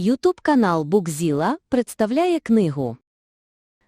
Ютуб канал Букзіла представляє книгу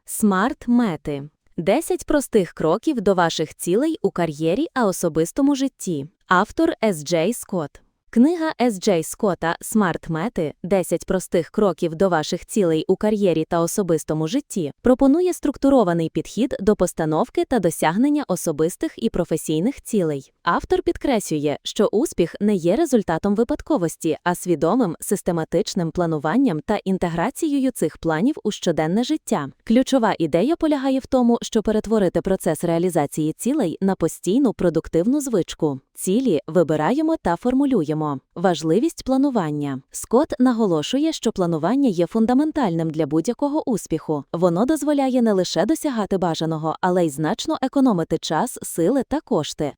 Смарт-мети 10 простих кроків до ваших цілей у кар'єрі а особистому житті. Автор С. Джей Скотт. Книга С. Джей Скотта «Смарт-мети. 10 простих кроків до ваших цілей у кар'єрі та особистому житті пропонує структурований підхід до постановки та досягнення особистих і професійних цілей. Автор підкреслює, що успіх не є результатом випадковості, а свідомим систематичним плануванням та інтеграцією цих планів у щоденне життя. Ключова ідея полягає в тому, що перетворити процес реалізації цілей на постійну продуктивну звичку. Цілі вибираємо та формулюємо. Важливість планування. Скотт наголошує, що планування є фундаментальним для будь-якого успіху. Воно дозволяє не лише досягати бажаного, але й значно економити час, сили та кошти,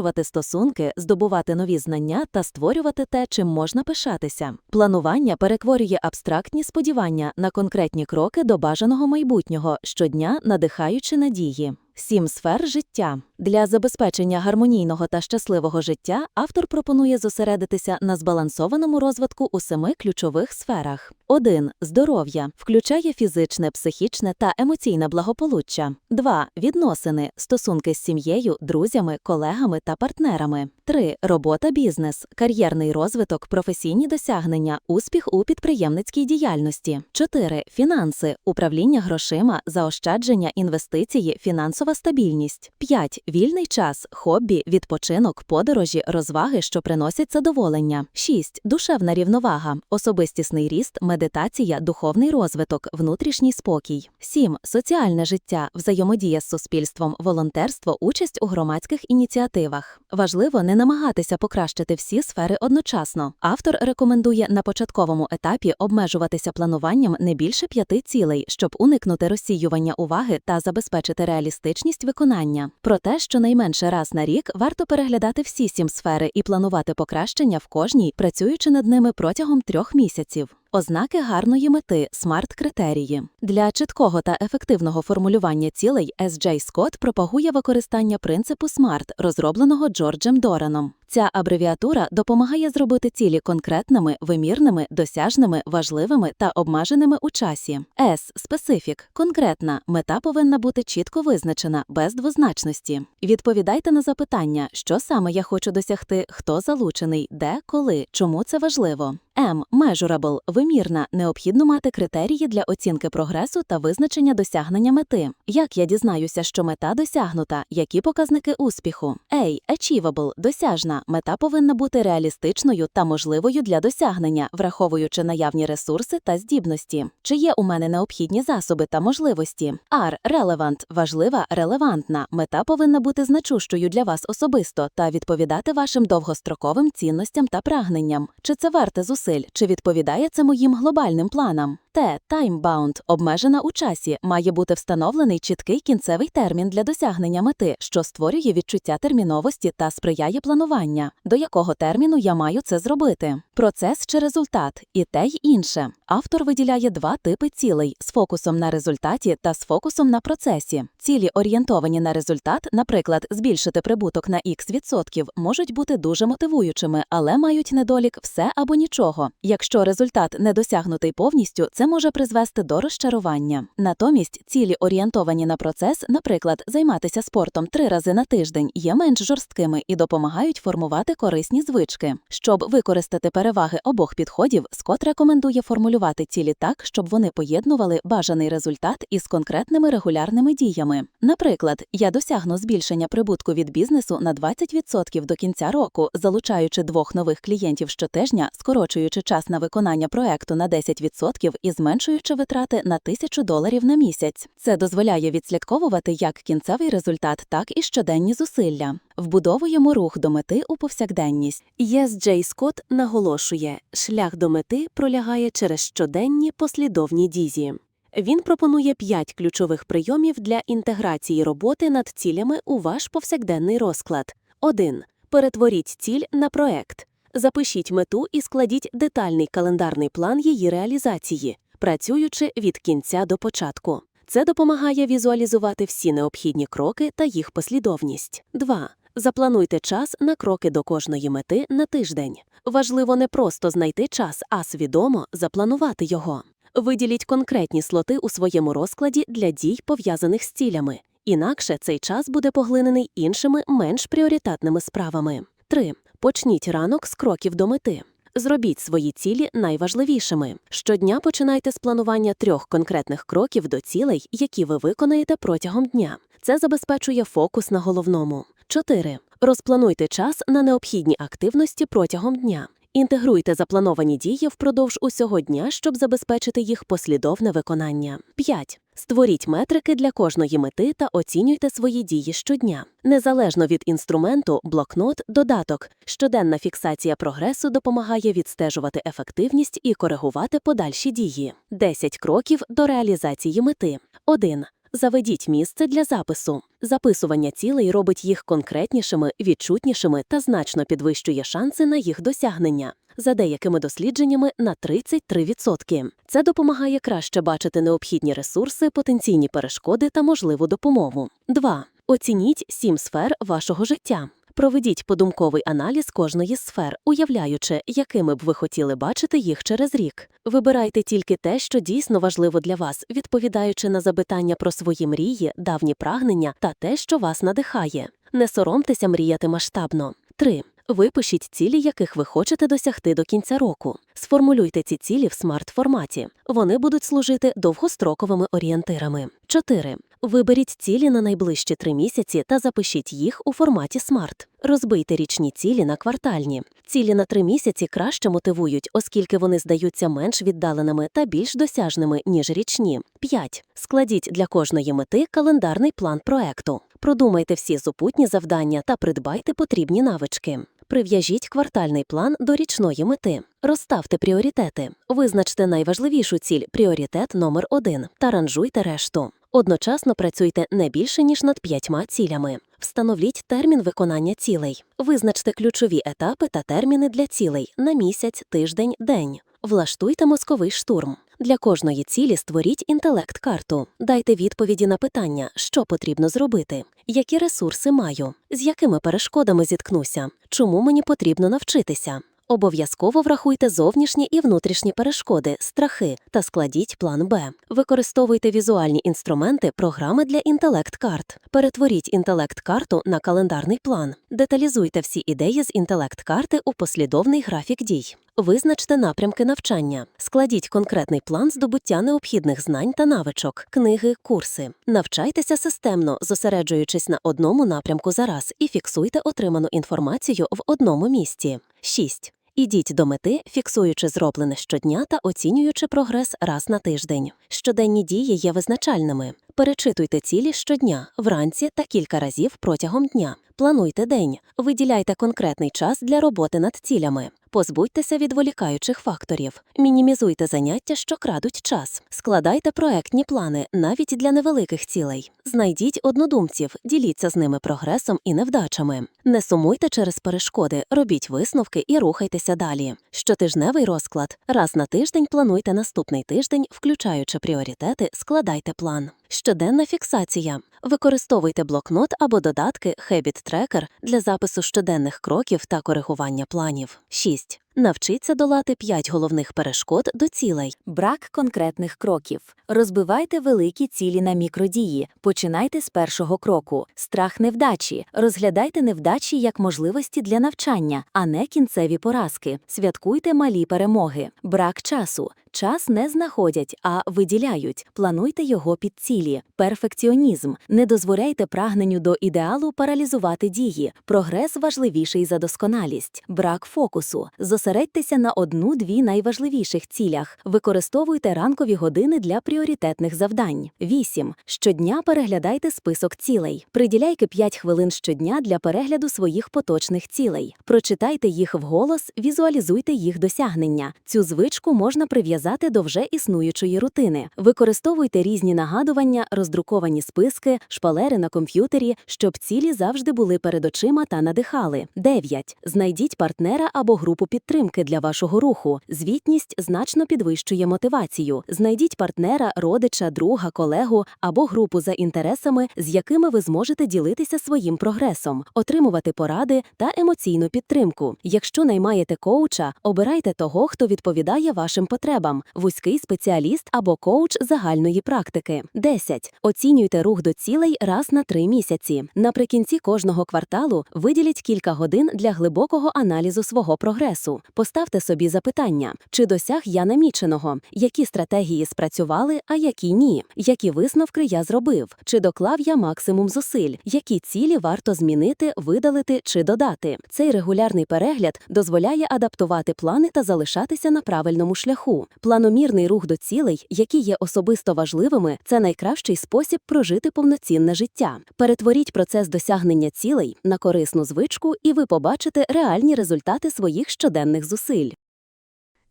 покращувати стосунки, здобувати нові знання та створювати те, чим можна пишатися. Планування перетворює абстрактні сподівання на конкретні кроки до бажаного майбутнього, щодня надихаючи надії. Сім сфер життя для забезпечення гармонійного та щасливого життя автор пропонує зосередитися на збалансованому розвитку у семи ключових сферах. 1. Здоров'я включає фізичне, психічне та емоційне благополуччя. 2. Відносини, стосунки з сім'єю, друзями, колегами та партнерами. 3. Робота, бізнес, кар'єрний розвиток, професійні досягнення, успіх у підприємницькій діяльності. 4. Фінанси, управління грошима, заощадження, інвестиції, фінансова стабільність. 5. Вільний час, хобі, відпочинок, подорожі, розваги, що приносять задоволення. 6. Душевна рівновага, особистісний ріст, медитація, духовний розвиток, внутрішній спокій. 7. Соціальне життя, взаємодія з суспільством, волонтерство, участь у громадських ініціативах. Важливо не намагатися покращити всі сфери одночасно. Автор рекомендує на початковому етапі обмежуватися плануванням не більше п'яти цілей, щоб уникнути розсіювання уваги та забезпечити реалістичність виконання. Проте, щонайменше раз на рік варто переглядати всі сім сфери і планувати покращення в кожній, працюючи над ними протягом трьох місяців. Ознаки гарної мети смарт-критерії. Для чіткого та ефективного формулювання цілей S.J. Скотт пропагує використання принципу SMART, розробленого Джорджем Дораном. Ця абревіатура допомагає зробити цілі конкретними, вимірними, досяжними, важливими та обмеженими у часі. S – специфік, конкретна, мета повинна бути чітко визначена, без двозначності. Відповідайте на запитання, що саме я хочу досягти, хто залучений, де, коли, чому це важливо. M – measurable – вимірна, необхідно мати критерії для оцінки прогресу та визначення досягнення мети. Як я дізнаюся, що мета досягнута, які показники успіху? A – achievable – досяжна, мета повинна бути реалістичною та можливою для досягнення, враховуючи наявні ресурси та здібності. Чи є у мене необхідні засоби та можливості? R – relevant – важлива, релевантна, мета повинна бути значущою для вас особисто та відповідати вашим довгостроковим цінностям та прагненням. Чи це варте зусиль, чи відповідає це моїм глобальним планам? Т. Time-bound – обмежена у часі, має бути встановлений чіткий кінцевий термін для досягнення мети, що створює відчуття терміновості та сприяє планування, до якого терміну я маю це зробити. Процес чи результат і те й інше. Автор виділяє два типи цілей з фокусом на результаті та з фокусом на процесі. Цілі, орієнтовані на результат, наприклад, збільшити прибуток на X відсотків, можуть бути дуже мотивуючими, але мають недолік все або нічого. Якщо результат не досягнутий повністю, це може призвести до розчарування. Натомість цілі, орієнтовані на процес, наприклад, займатися спортом три рази на тиждень, є менш жорсткими і допомагають формувати корисні звички. Щоб використати переваги обох підходів, Скотт рекомендує формулювати цілі так, щоб вони поєднували бажаний результат із конкретними регулярними діями. Наприклад, я досягну збільшення прибутку від бізнесу на 20% до кінця року, залучаючи двох нових клієнтів щотижня, скорочуючи час на виконання проекту на 10% і зменшуючи витрати на 1000 доларів на місяць. Це дозволяє відслідковувати як кінцевий результат, так і щоденні зусилля. Вбудовуємо рух до мети у повсякденність. Єс Джей Скотт наголошує, шлях до мети пролягає через щоденні послідовні дізі. Він пропонує п'ять ключових прийомів для інтеграції роботи над цілями у ваш повсякденний розклад. 1. Перетворіть ціль на проект. Запишіть мету і складіть детальний календарний план її реалізації, працюючи від кінця до початку. Це допомагає візуалізувати всі необхідні кроки та їх послідовність. 2. Заплануйте час на кроки до кожної мети на тиждень. Важливо не просто знайти час, а свідомо запланувати його. Виділіть конкретні слоти у своєму розкладі для дій, пов'язаних з цілями. Інакше цей час буде поглинений іншими менш пріоритетними справами. 3. Почніть ранок з кроків до мети. Зробіть свої цілі найважливішими. Щодня починайте з планування трьох конкретних кроків до цілей, які ви виконаєте протягом дня. Це забезпечує фокус на головному. 4. Розплануйте час на необхідні активності протягом дня. Інтегруйте заплановані дії впродовж усього дня, щоб забезпечити їх послідовне виконання. 5. Створіть метрики для кожної мети та оцінюйте свої дії щодня. Незалежно від інструменту, блокнот, додаток, щоденна фіксація прогресу допомагає відстежувати ефективність і коригувати подальші дії. 10 кроків до реалізації мети. 1. Заведіть місце для запису. Записування цілей робить їх конкретнішими, відчутнішими та значно підвищує шанси на їх досягнення. За деякими дослідженнями на 33%. Це допомагає краще бачити необхідні ресурси, потенційні перешкоди та можливу допомогу. 2. Оцініть сім сфер вашого життя. Проведіть подумковий аналіз кожної з сфер, уявляючи, якими б ви хотіли бачити їх через рік. Вибирайте тільки те, що дійсно важливо для вас, відповідаючи на запитання про свої мрії, давні прагнення та те, що вас надихає. Не соромтеся мріяти масштабно. 3. Випишіть цілі, яких ви хочете досягти до кінця року. Сформулюйте ці цілі в смарт-форматі. Вони будуть служити довгостроковими орієнтирами. 4. Виберіть цілі на найближчі три місяці та запишіть їх у форматі смарт. Розбийте річні цілі на квартальні. Цілі на три місяці краще мотивують, оскільки вони здаються менш віддаленими та більш досяжними, ніж річні. 5. Складіть для кожної мети календарний план проекту. Продумайте всі супутні завдання та придбайте потрібні навички. Прив'яжіть квартальний план до річної мети. Розставте пріоритети. Визначте найважливішу ціль пріоритет номер 1 та ранжуйте решту. Одночасно працюйте не більше ніж над п'ятьма цілями. Встановіть термін виконання цілей. Визначте ключові етапи та терміни для цілей на місяць, тиждень, день. Влаштуйте мозковий штурм. Для кожної цілі створіть інтелект-карту. Дайте відповіді на питання, що потрібно зробити, які ресурси маю, з якими перешкодами зіткнуся, чому мені потрібно навчитися. Обов'язково врахуйте зовнішні і внутрішні перешкоди, страхи та складіть план Б. Використовуйте візуальні інструменти, програми для інтелект-карт. Перетворіть інтелект-карту на календарний план. Деталізуйте всі ідеї з інтелект-карти у послідовний графік дій. Визначте напрямки навчання. Складіть конкретний план здобуття необхідних знань та навичок, книги, курси. Навчайтеся системно, зосереджуючись на одному напрямку за раз, і фіксуйте отриману інформацію в одному місці. 6. Ідіть до мети, фіксуючи зроблене щодня та оцінюючи прогрес раз на тиждень. Щоденні дії є визначальними. Перечитуйте цілі щодня, вранці та кілька разів протягом дня. Плануйте день, виділяйте конкретний час для роботи над цілями. Позбудьтеся відволікаючих факторів, мінімізуйте заняття, що крадуть час, складайте проектні плани навіть для невеликих цілей. Знайдіть однодумців, діліться з ними прогресом і невдачами. Не сумуйте через перешкоди, робіть висновки і рухайтеся далі. Щотижневий розклад. Раз на тиждень плануйте наступний тиждень, включаючи пріоритети, складайте план. Щоденна фіксація. Використовуйте блокнот або додатки Habit Tracker для запису щоденних кроків та коригування планів. 6. Навчіться долати 5 головних перешкод до цілей. Брак конкретних кроків. Розбивайте великі цілі на мікродії. Починайте з першого кроку. Страх невдачі. Розглядайте невдачі як можливості для навчання, а не кінцеві поразки. Святкуйте малі перемоги. Брак часу. Час не знаходять, а виділяють. Плануйте його під цілі. Перфекціонізм. Не дозволяйте прагненню до ідеалу паралізувати дії. Прогрес важливіший за досконалість. Брак фокусу. Зосередьтеся на одну-дві найважливіших цілях. Використовуйте ранкові години для пріоритетних завдань. 8. Щодня переглядайте список цілей. Приділяйте 5 хвилин щодня для перегляду своїх поточних цілей. Прочитайте їх вголос, візуалізуйте їх досягнення. Цю звичку можна прив'язати прив'язати до вже існуючої рутини. Використовуйте різні нагадування, роздруковані списки, шпалери на комп'ютері, щоб цілі завжди були перед очима та надихали. 9. Знайдіть партнера або групу підтримки для вашого руху. Звітність значно підвищує мотивацію. Знайдіть партнера, родича, друга, колегу або групу за інтересами, з якими ви зможете ділитися своїм прогресом, отримувати поради та емоційну підтримку. Якщо наймаєте коуча, обирайте того, хто відповідає вашим потребам, вузький спеціаліст або коуч загальної практики. 10. Оцінюйте рух до цілей раз на три місяці. Наприкінці кожного кварталу виділіть кілька годин для глибокого аналізу свого прогресу. Поставте собі запитання, чи досяг я наміченого, які стратегії спрацювали, а які ні, які висновки я зробив, чи доклав я максимум зусиль, які цілі варто змінити, видалити чи додати. Цей регулярний перегляд дозволяє адаптувати плани та залишатися на правильному шляху. Планомірний рух до цілей, які є особисто важливими, це найкращий спосіб прожити повноцінне життя. Перетворіть процес досягнення цілей на корисну звичку, і ви побачите реальні результати своїх щоденних зусиль.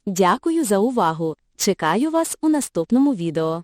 Дякую за увагу! Чекаю вас у наступному відео.